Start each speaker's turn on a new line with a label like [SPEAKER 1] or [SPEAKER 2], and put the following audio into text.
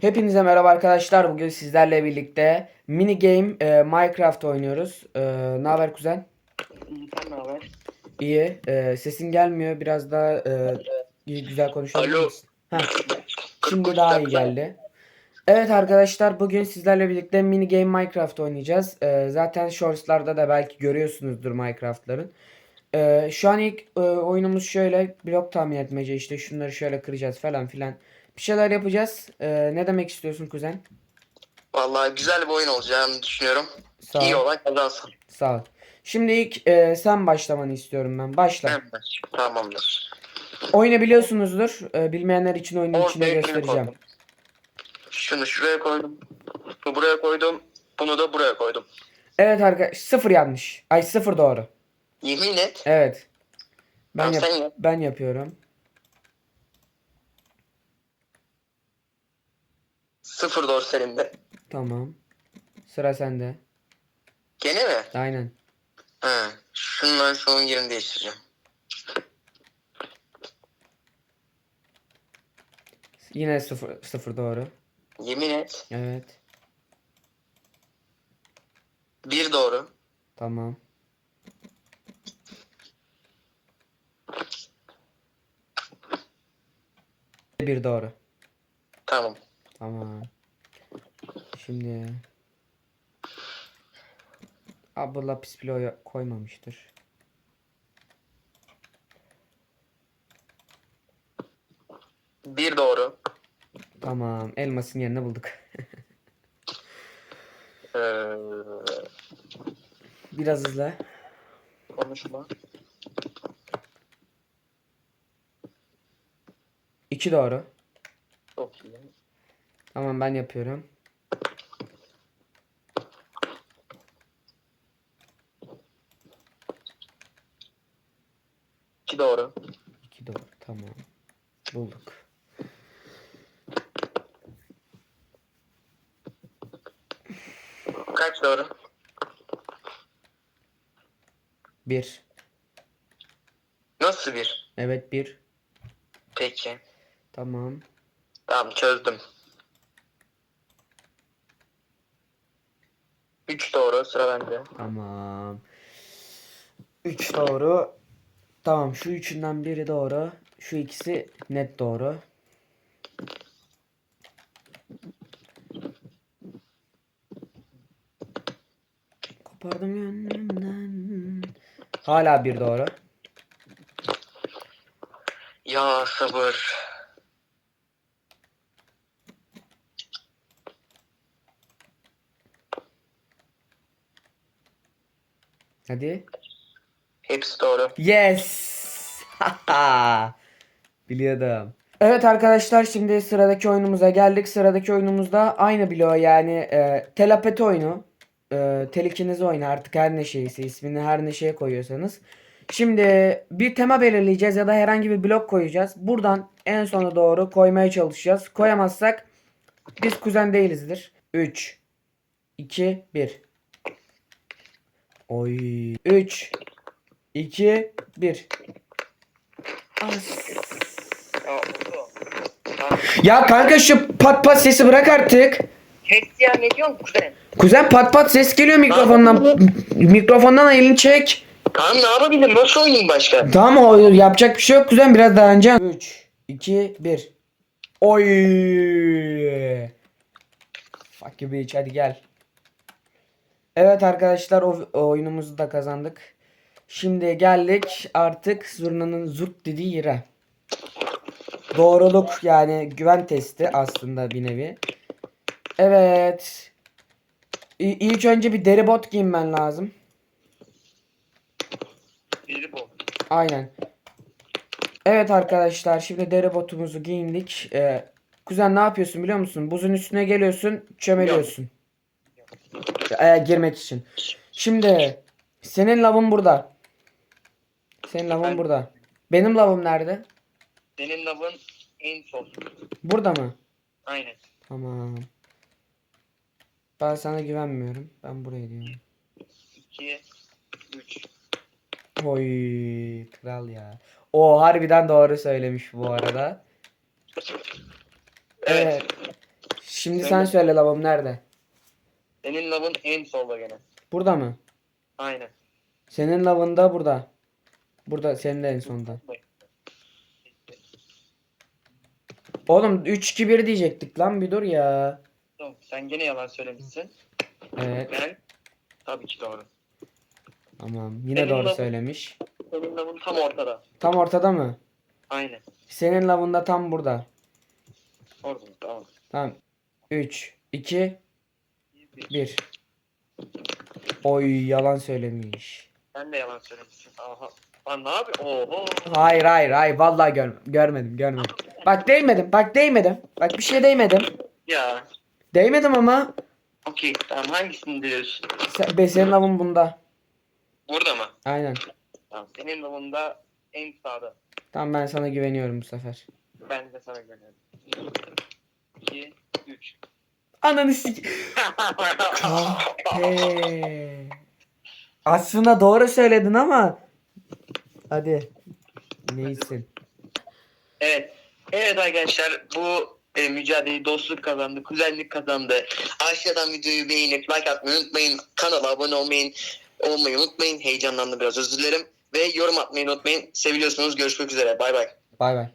[SPEAKER 1] Hepinize merhaba arkadaşlar. Bugün sizlerle birlikte mini game e, Minecraft oynuyoruz. E, ne haber kuzen?
[SPEAKER 2] Sen ne haber?
[SPEAKER 1] İyi. E, sesin gelmiyor. Biraz daha e, iyi, güzel konuşabilir misin? Şimdi daha iyi geldi. Evet arkadaşlar bugün sizlerle birlikte mini game Minecraft oynayacağız. E, zaten shortslarda da belki görüyorsunuzdur Minecraft'ların. E, şu an ilk e, oyunumuz şöyle blok tahmin etmece işte şunları şöyle kıracağız falan filan. Bir şeyler yapacağız. E, ne demek istiyorsun kuzen?
[SPEAKER 2] Vallahi güzel bir oyun olacağını düşünüyorum.
[SPEAKER 1] Sağ ol.
[SPEAKER 2] İyi olan kazansın.
[SPEAKER 1] Sağ ol. Şimdi ilk e, sen başlamanı istiyorum ben. Başla.
[SPEAKER 2] Ben baş- Tamamdır.
[SPEAKER 1] Oyunu biliyorsunuzdur. E, bilmeyenler için oyunun
[SPEAKER 2] Ortaya kimi
[SPEAKER 1] göstereceğim.
[SPEAKER 2] koydum? Şunu şuraya koydum. Bunu buraya koydum. Bunu da buraya koydum.
[SPEAKER 1] Evet arkadaş sıfır yanlış. Ay sıfır doğru.
[SPEAKER 2] Yemin et.
[SPEAKER 1] Evet. Ben
[SPEAKER 2] Tamam,
[SPEAKER 1] yap-
[SPEAKER 2] sen yap.
[SPEAKER 1] ben yapıyorum.
[SPEAKER 2] Sıfır doğru senin de.
[SPEAKER 1] Tamam. Sıra sende.
[SPEAKER 2] Gene mi?
[SPEAKER 1] Aynen.
[SPEAKER 2] Ha. Şundan şunun yerini değiştireceğim.
[SPEAKER 1] Yine sıfır, sıfır doğru.
[SPEAKER 2] Yemin et.
[SPEAKER 1] Evet.
[SPEAKER 2] Bir doğru.
[SPEAKER 1] Tamam. Bir doğru.
[SPEAKER 2] Tamam.
[SPEAKER 1] Tamam. Şimdi Abi lapis bile koymamıştır.
[SPEAKER 2] Bir doğru.
[SPEAKER 1] Tamam. Elmasın yerini bulduk.
[SPEAKER 2] Ee,
[SPEAKER 1] Biraz hızlı.
[SPEAKER 2] konuşma.
[SPEAKER 1] İki doğru.
[SPEAKER 2] Çok iyi.
[SPEAKER 1] Tamam ben yapıyorum.
[SPEAKER 2] Doğru.
[SPEAKER 1] İki doğru. Tamam. Bulduk.
[SPEAKER 2] Kaç doğru?
[SPEAKER 1] Bir.
[SPEAKER 2] Nasıl bir?
[SPEAKER 1] Evet bir.
[SPEAKER 2] Peki.
[SPEAKER 1] Tamam.
[SPEAKER 2] Tamam çözdüm. Üç doğru sıra bende.
[SPEAKER 1] Tamam. Üç doğru. Tamam şu üçünden biri doğru. Şu ikisi net doğru. Kopardım gönlümden. Hala bir doğru.
[SPEAKER 2] Ya sabır.
[SPEAKER 1] Hadi.
[SPEAKER 2] Hepsi doğru.
[SPEAKER 1] Yes. Biliyordum. Evet arkadaşlar şimdi sıradaki oyunumuza geldik. Sıradaki oyunumuzda aynı bloğu yani e, telepati oyunu. E, telikiniz oyunu artık her ne şeyse ismini her ne şeye koyuyorsanız. Şimdi bir tema belirleyeceğiz ya da herhangi bir blok koyacağız. Buradan en sona doğru koymaya çalışacağız. Koyamazsak biz kuzen değilizdir. 3 2 1 Oy 3 2 1
[SPEAKER 2] Ya,
[SPEAKER 1] Ya kanka şu pat pat sesi bırak artık.
[SPEAKER 2] Kes ya ne diyorsun kuzen?
[SPEAKER 1] Kuzen pat pat ses geliyor mikrofondan. Mikrofondan elini çek.
[SPEAKER 2] Tamam ne yapabilirim? Nasıl oynayayım başka?
[SPEAKER 1] Tamam o yapacak bir şey yok kuzen biraz dayanacaksın. 3 2 1 Oy. Fuck you bitch hadi gel. Evet arkadaşlar o, o oyunumuzu da kazandık. Şimdi geldik artık zurnanın zurt dediği yere. Doğruluk yani güven testi aslında bir nevi. Evet. İ- İlk önce bir deri bot giyinmen lazım.
[SPEAKER 2] Biri bu.
[SPEAKER 1] Aynen. Evet arkadaşlar şimdi deri botumuzu giyindik. Ee, kuzen ne yapıyorsun biliyor musun? Buzun üstüne geliyorsun, çömeliyorsun. Ee, girmek için. Şimdi senin lavın burada. Senin lavın
[SPEAKER 2] Ben-
[SPEAKER 1] burada. Benim lavım nerede?
[SPEAKER 2] Senin lavın en sol.
[SPEAKER 1] Burada mı?
[SPEAKER 2] Aynen.
[SPEAKER 1] Tamam. Ben sana güvenmiyorum. Ben buraya diyorum.
[SPEAKER 2] 2 3
[SPEAKER 1] Oy kral ya. O harbiden doğru söylemiş bu arada. Evet. Şimdi
[SPEAKER 2] Söyle.
[SPEAKER 1] sen söyle lavım nerede?
[SPEAKER 2] Senin lavın en solda gene.
[SPEAKER 1] Burada mı?
[SPEAKER 2] Aynen.
[SPEAKER 1] Senin lavın da burada. Burada senin de en sonda. Oğlum 3-2-1 diyecektik lan bir dur ya.
[SPEAKER 2] Tamam, sen gene yalan söylemişsin.
[SPEAKER 1] Evet
[SPEAKER 2] Ben tabii ki doğru.
[SPEAKER 1] tamam yine
[SPEAKER 2] Senin
[SPEAKER 1] doğru
[SPEAKER 2] lavın-
[SPEAKER 1] söylemiş.
[SPEAKER 2] Senin lavın tam ortada.
[SPEAKER 1] Tam ortada mı?
[SPEAKER 2] Aynen.
[SPEAKER 1] Senin lavın da tam burada.
[SPEAKER 2] Orada tamam.
[SPEAKER 1] Tamam. 3, 2, 1. Oy yalan söylemiş.
[SPEAKER 2] Sen de yalan söylemişsin. Aha. Lan ne yapıyorsun? Oho.
[SPEAKER 1] Hayır hayır hayır vallahi gör görmedim görmedim. Bak değmedim bak değmedim. Bak bir şey değmedim.
[SPEAKER 2] Ya.
[SPEAKER 1] Değmedim ama
[SPEAKER 2] Okey. Tamam hangisini diyorsun?
[SPEAKER 1] sen, be, senin lavın bunda.
[SPEAKER 2] Burada mı?
[SPEAKER 1] Aynen.
[SPEAKER 2] Tamam. Senin lavında en sağda.
[SPEAKER 1] Tamam ben sana güveniyorum bu sefer.
[SPEAKER 2] Ben de sana güveniyorum. 2, 3.
[SPEAKER 1] Ananı sik... Kahpe. Aslında doğru söyledin ama. Hadi. Neysin?
[SPEAKER 2] Evet. Evet arkadaşlar bu e, mücadeleyi dostluk kazandı, kuzenlik kazandı. Aşağıdan videoyu beğenip like atmayı unutmayın. Kanala abone olmayın, olmayı unutmayın. Heyecanlandım biraz özür dilerim. Ve yorum atmayı unutmayın. Seviliyorsunuz. Görüşmek üzere. Bay bay.
[SPEAKER 1] Bay bay.